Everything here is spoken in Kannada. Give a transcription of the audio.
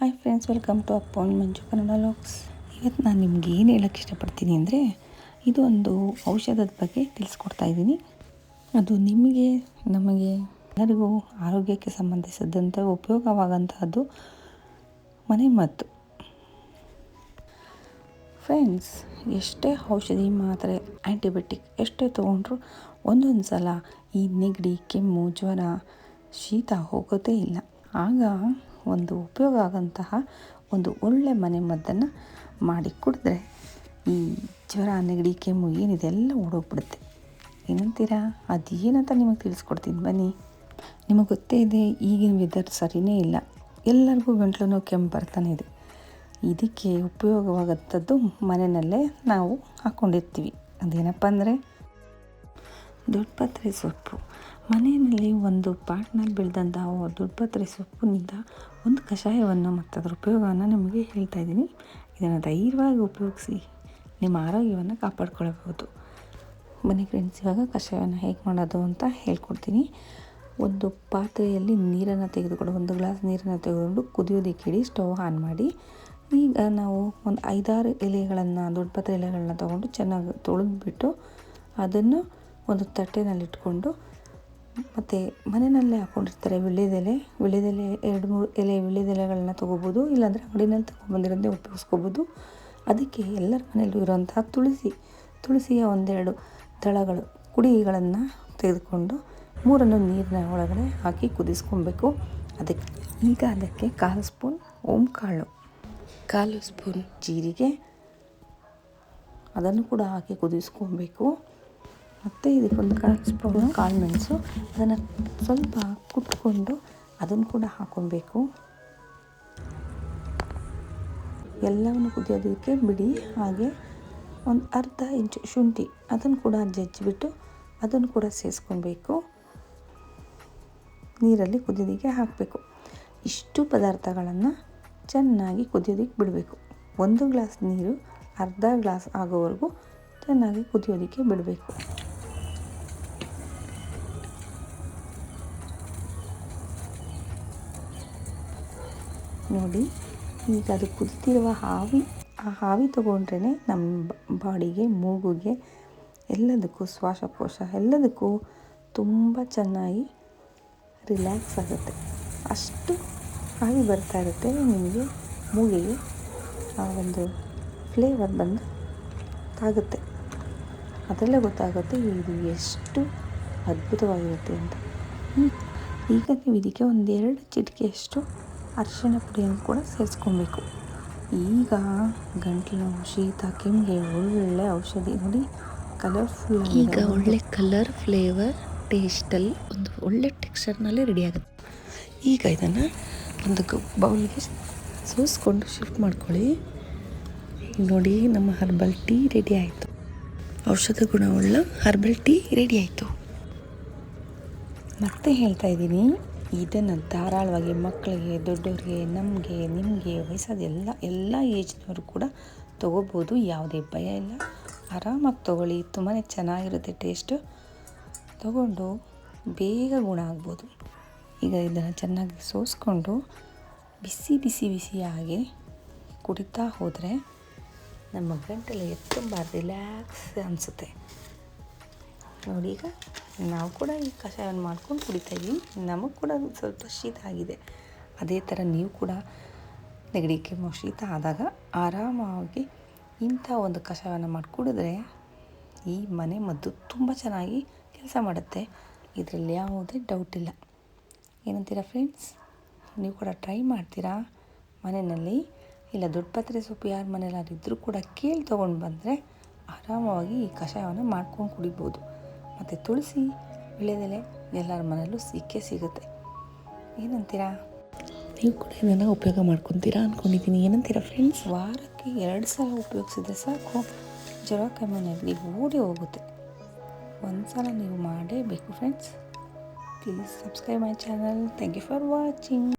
ಹಾಯ್ ಫ್ರೆಂಡ್ಸ್ ವೆಲ್ಕಮ್ ಟು ಅಪ್ಪೋನ್ ಮಂಜು ಕನ್ನಡ ಲಾಕ್ಸ್ ಇವತ್ತು ನಾನು ನಿಮ್ಗೆ ಏನು ಹೇಳೋಕ್ಕೆ ಇಷ್ಟಪಡ್ತೀನಿ ಅಂದರೆ, ಇದು ಒಂದು ಔಷಧದ ಬಗ್ಗೆ ತಿಳಿಸ್ಕೊಡ್ತಾ ಇದ್ದೀನಿ. ಅದು ನಿಮಗೆ, ನಮಗೆ ಎಲ್ಲರಿಗೂ ಆರೋಗ್ಯಕ್ಕೆ ಸಂಬಂಧಿಸಿದಂತೆ ಉಪಯೋಗವಾಗಂತಹದ್ದು ಮನೆಮದ್ದು ಫ್ರೆಂಡ್ಸ್ ಎಷ್ಟೇ ಔಷಧಿ ಮಾತ್ರೆ ಆ್ಯಂಟಿಬಯೋಟಿಕ್ ಎಷ್ಟೇ ತೊಗೊಂಡ್ರು ಒಂದೊಂದು ಸಲ ಈ ನೆಗಡಿ, ಕೆಮ್ಮು, ಜ್ವರ ಶೀತ ಹೋಗೋದೇ ಇಲ್ಲ. ಆಗ ಒಂದು ಉಪಯೋಗ ಆಗೋಂತಹ ಒಂದು ಒಳ್ಳೆ ಮನೆ ಮದ್ದನ್ನು ಮಾಡಿ ಕುಡಿದ್ರೆ ಈ ಜ್ವರ, ನೆಗಡಿ, ಕೆಮ್ಮು ಏನಿದೆ ಎಲ್ಲ ಓಡೋಗ್ಬಿಡುತ್ತೆ. ಏನಂತೀರಾ? ಅದೇನಂತ ನಿಮಗೆ ತಿಳಿಸ್ಕೊಡ್ತೀನಿ, ಬನ್ನಿ. ನಿಮಗೆ ಗೊತ್ತೇ ಇದೆ, ಈಗಿನ ವೆದರ್ ಸರಿಯೇ ಇಲ್ಲ. ಎಲ್ಲರಿಗೂ ಗಂಟ್ಲು ನೋವು ಕೆಮ್ಮು ಬರ್ತಾನೆ ಇದೆ. ಇದಕ್ಕೆ ಉಪಯೋಗವಾಗಂಥದ್ದು ಮನೆಯಲ್ಲೇ ನಾವು ಹಾಕ್ಕೊಂಡಿರ್ತೀವಿ ಅದೇನಪ್ಪ ಅಂದರೆ ದೊಡ್ಡಪತ್ರೆ ಸೊಪ್ಪು. ಮನೆಯಲ್ಲಿ ಒಂದು ಪಾಟ್ನಲ್ಲಿ ಬೆಳೆದಂಥ ದೊಡ್ಡಪತ್ರೆ ಸೊಪ್ಪಿನಿಂದ ಒಂದು ಕಷಾಯವನ್ನು ಮತ್ತು ಅದರ ಉಪಯೋಗವನ್ನು ನಿಮಗೆ ಹೇಳ್ತಾ ಇದ್ದೀನಿ. ಇದನ್ನು ಧೈರ್ಯವಾಗಿ ಉಪಯೋಗಿಸಿ ನಿಮ್ಮ ಆರೋಗ್ಯವನ್ನು ಕಾಪಾಡ್ಕೊಳ್ಬೋದು ಮನೆ ಫ್ರೆಂಡ್ಸ್ ಇವಾಗ ಕಷಾಯವನ್ನು ಹೇಗೆ ಮಾಡೋದು ಅಂತ ಹೇಳ್ಕೊಡ್ತೀನಿ. ಒಂದು ಪಾತ್ರೆಯಲ್ಲಿ ನೀರನ್ನು ತೆಗೆದುಕೊಂಡು, ಒಂದು ಗ್ಲಾಸ್ ನೀರನ್ನು ತೆಗೆದುಕೊಂಡು ಕುದಿಯೋದಕ್ಕೆ ಇಡಿ ಸ್ಟವ್ ಆನ್ ಮಾಡಿ. ಈಗ ನಾವು ಒಂದು ಐದಾರು ಎಲೆಗಳನ್ನು, ದೊಡ್ಡ ಪತ್ರೆ ಎಲೆಗಳನ್ನ ತೊಗೊಂಡು ಚೆನ್ನಾಗಿ ತೊಳೆದ್ಬಿಟ್ಟು ಅದನ್ನು ಒಂದು ತಟ್ಟೆನಲ್ಲಿ ಇಟ್ಕೊಂಡು ಮತ್ತು ಮನೆಯಲ್ಲೇ ಹಾಕ್ಕೊಂಡಿರ್ತಾರೆ ವಿಳ್ಯದೆಲೆ. ವಿಳ್ಯದೆಲೆ ಎರಡು ಮೂರು ಎಲೆ ವಿಳ್ಯದೆಲೆಗಳನ್ನ ತೊಗೋಬೋದು, ಇಲ್ಲಾಂದರೆ ಅಂಗಡಿನಲ್ಲಿ ತೊಗೊಂಡ್ಬಂದಿರೋದೇ ಉಪಯೋಗಿಸ್ಕೋಬೋದು. ಅದಕ್ಕೆ ಎಲ್ಲರ ಮನೆಯಲ್ಲೂ ಇರುವಂತಹ ತುಳಸಿ, ತುಳಸಿಯ ಒಂದೆರಡು ದಳಗಳು ಕುಡಿಗಳನ್ನು ತೆಗೆದುಕೊಂಡು ಮೂರನ್ನು ನೀರಿನ ಒಳಗಡೆ ಹಾಕಿ ಕುದಿಸ್ಕೊಬೇಕು. ಅದಕ್ಕೆ ಈಗ ಅದಕ್ಕೆ ಕಾಲು ಸ್ಪೂನ್ ಓಂಕಾಳು, ಕಾಲು ಸ್ಪೂನ್ ಜೀರಿಗೆ, ಅದನ್ನು ಕೂಡ ಹಾಕಿ ಕುದಿಸ್ಕೊಬೇಕು. ಮತ್ತು ಇದಕ್ಕೊಂದು ಕಾಲು ಸ್ಪೂನ್ ಕಾಳು ಮೆಣಸು. ಅದನ್ನು ಸ್ವಲ್ಪ ಕುಟ್ಕೊಂಡು ಅದನ್ನು ಕೂಡ ಹಾಕ್ಕೊಬೇಕು ಎಲ್ಲವನ್ನು ಕುದಿಯೋದಕ್ಕೆ ಬಿಡಿ, ಹಾಗೆ ಒಂದು ಅರ್ಧ ಇಂಚು ಶುಂಠಿ ಅದನ್ನು ಕೂಡ ಜಜ್ಜಿಬಿಟ್ಟು ಅದನ್ನು ಕೂಡ ಸೇರಿಸ್ಕೊಬೇಕು ನೀರಲ್ಲಿ ಕುದಿಯೋದಕ್ಕೆ ಹಾಕಬೇಕು. ಇಷ್ಟು ಪದಾರ್ಥಗಳನ್ನು ಚೆನ್ನಾಗಿ ಕುದಿಯೋದಕ್ಕೆ ಬಿಡಬೇಕು. ಒಂದು ಗ್ಲಾಸ್ ನೀರು, ಅರ್ಧ ಗ್ಲಾಸ್ ಆಗೋವರೆಗೂ ಚೆನ್ನಾಗಿ ಕುದಿಯೋದಕ್ಕೆ ಬಿಡಬೇಕು. ನೋಡಿ, ಈಗ ಅದು ಕುದಿತಿರುವ ಹಾವಿ, ಆ ಹಾವಿ ತೊಗೊಂಡ್ರೇ ನಮ್ಮ ಬಾಡಿಗೆ, ಮೂಗುಗೆ ಎಲ್ಲದಕ್ಕೂ ಶ್ವಾಸಕೋಶ, ಎಲ್ಲದಕ್ಕೂ ತುಂಬ ಚೆನ್ನಾಗಿ ರಿಲ್ಯಾಕ್ಸ್ ಆಗುತ್ತೆ. ಅಷ್ಟು ಹಾವಿ ಬರ್ತಾ ಇರುತ್ತೆ, ನಿಮಗೆ ಮೂಗಿಗೆ ಆ ಒಂದು ಫ್ಲೇವರ್ ಬಂದು ತಾಗುತ್ತೆ. ಅದರಲ್ಲೇ ಗೊತ್ತಾಗುತ್ತೆ ಇದು ಎಷ್ಟು ಅದ್ಭುತವಾಗಿರುತ್ತೆ ಅಂತ. ಈಗ ನೀವು ಇದಕ್ಕೆ ಒಂದೆರಡು ಚಿಟಿಕೆಯಷ್ಟು ಅರಿಶಿಣ ಪುಡಿಯನ್ನು ಕೂಡ ಸೇರಿಸ್ಕೊಬೇಕು. ಈಗ ಗಂಟಲು ನೋವು ಶೀತ ಕೆಮ್ಮಿಗೆ ಒಳ್ಳೆ ಔಷಧಿ. ನೋಡಿ ಕಲರ್ಫುಲ್ ಈಗ ಒಳ್ಳೆ ಕಲರ್ ಫ್ಲೇವರ್ ಟೇಸ್ಟಲ್ಲಿ ಒಂದು ಒಳ್ಳೆ ಟೆಕ್ಸ್ಚರ್ನಲ್ಲಿ ರೆಡಿ ಆಗುತ್ತೆ. ಈಗ ಇದನ್ನು ಒಂದು ಬೌಲ್ಗೆ ಸೋಸ್ಕೊಂಡು ಶಿಫ್ಟ್ ಮಾಡ್ಕೊಳ್ಳಿ. ನೋಡಿ ನಮ್ಮ ಹರ್ಬಲ್ ಟೀ ರೆಡಿ ಆಯಿತು. ಔಷಧ ಗುಣವುಳ್ಳ ಹರ್ಬಲ್ ಟೀ ರೆಡಿ ಆಯಿತು. ಮತ್ತೆ ಹೇಳ್ತಾ ಇದ್ದೀನಿ. ಇದನ್ನು ಧಾರಾಳವಾಗಿ ಮಕ್ಕಳಿಗೆ, ದೊಡ್ಡವ್ರಿಗೆ, ನಮಗೆ, ನಿಮಗೆ ವಯಸ್ಸಾದ ಎಲ್ಲ ಎಲ್ಲ ಏಜ್ನವರು ಕೂಡ ತೊಗೋಬೋದು. ಯಾವುದೇ ಭಯ ಇಲ್ಲ. ಆರಾಮಾಗಿ ತೊಗೊಳ್ಳಿ. ತುಂಬಾ ಚೆನ್ನಾಗಿರುತ್ತೆ ಟೇಸ್ಟು ತಗೊಂಡು ಬೇಗ ಗುಣ ಆಗ್ಬೋದು. ಈಗ ಇದನ್ನು ಚೆನ್ನಾಗಿ ಸೋಸ್ಕೊಂಡು ಬಿಸಿ ಬಿಸಿ ಬಿಸಿಯಾಗಿ ಕುಡಿತಾ ಹೋದರೆ ನಮ್ಮ ಗಂಟಲು ತುಂಬ ರಿಲ್ಯಾಕ್ಸ್ ಅನಿಸುತ್ತೆ. ನೋಡಿ ಈಗ ನಾವು ಕೂಡ ಈ ಕಷಾಯವನ್ನು ಮಾಡ್ಕೊಂಡು ಕುಡಿತಾಯಿದ್ದೀವಿ ನಮಗೆ ಕೂಡ ಸ್ವಲ್ಪ ಶೀತ ಆಗಿದೆ. ಅದೇ ಥರ ನೀವು ಕೂಡ ನೆಗಡಿ ಕೆಮ್ಮು ಶೀತ ಆದಾಗ ಆರಾಮಾಗಿ ಇಂಥ ಒಂದು ಕಷಾಯವನ್ನು ಮಾಡಿ ಕುಡಿದ್ರೆ ಈ ಮನೆ ಮದ್ದು ತುಂಬ ಚೆನ್ನಾಗಿ ಕೆಲಸ ಮಾಡುತ್ತೆ. ಇದರಲ್ಲಿ ಯಾವುದೇ ಡೌಟ್ ಇಲ್ಲ. ಏನಂತೀರಾ ಫ್ರೆಂಡ್ಸ್ ನೀವು ಕೂಡ ಟ್ರೈ ಮಾಡ್ತೀರಾ? ಮನೆಯಲ್ಲಿ ಇಲ್ಲ ದೊಡ್ಡ ಪತ್ರೆ ಸೊಪ್ಪು ಯಾರ ಮನೇಲಾದ್ರೂ ಇದ್ದರೂ ಕೂಡ ಕೇಳಿ ತೊಗೊಂಡು ಬಂದರೆ ಆರಾಮವಾಗಿ ಈ ಕಷಾಯವನ್ನು ಮಾಡ್ಕೊಂಡು ಕುಡಿಬೋದು. ಮತ್ತು ತುಳಸಿ ವಿಳೆದೆಲೆ ಎಲ್ಲರ ಮನೆಯಲ್ಲೂ ಸಿಕ್ಕೇ ಸಿಗುತ್ತೆ. ಏನಂತೀರಾ? ನೀವು ಕೂಡ ಇದನ್ನು ಉಪಯೋಗ ಮಾಡ್ಕೊತೀರಾ ಅಂದ್ಕೊಂಡಿದ್ದೀನಿ ಏನಂತೀರಾ ಫ್ರೆಂಡ್ಸ್ ವಾರಕ್ಕೆ ಎರಡು ಸಲ ಉಪಯೋಗಿಸಿದ್ರೆ ಸಾಕು. ಜ್ವರ ಕಮ್ಮಿನಲ್ಲಿ ಓಡಿ ಹೋಗುತ್ತೆ. ಒಂದು ಸಲ ನೀವು ಮಾಡೇಬೇಕು friends please subscribe my channel thank you for watching